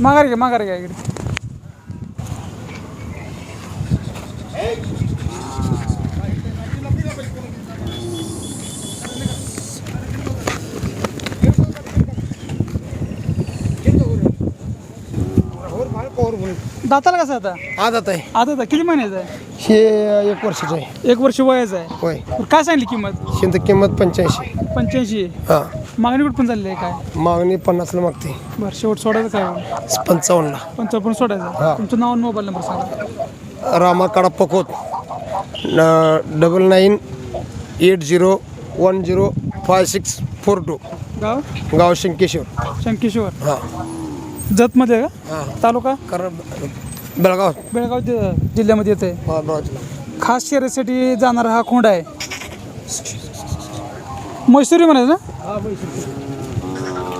माघार घ्या माघार घ्या इकडे. दाताला कसं आता? आदत आहे. आता आता किती महिन्याचं आहे? हे एक वर्षाचं आहे. एक वर्ष वयाचं आहे. होय. काय सांगली किंमत? शिंद किंमत पंच्याऐंशी. पंच्याऐंशी. हां. मागणी कुठं पण झालेली आहे काय? मागणी पन्नासला मागते. बरं शेवट सोडायचं काय? पंचावन्नला पंचावन्न सोडायचं. तुमचं नाव आणि मोबाईल नंबर सांगा. रामा काडा पकोत न double nine eight zero one zero five six four two गाव? गाव शंकेश्वर. शंकेश्वर. हां. जतमध्ये आहे का? हां. तालुका? कारण बेळगाव. बेळगाव जि- जिल्ह्यामध्ये येते हां बेळगाव खास शर्यतीसाठी जाणारा हा खोंड आहे. मैसुरी म्हणायचं ना?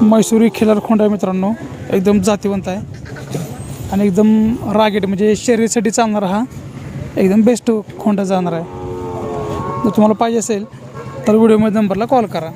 मैसुरी खिलार खोंड आहे मित्रांनो. एकदम जातीवंत आहे. आणि एकदम रागेट म्हणजे शरीरसाठी चालणारा हा एकदम बेस्ट खोंड जाणार आहे. जर तुम्हाला पाहिजे असेल तर व्हिडिओमध्ये नंबरला कॉल करा.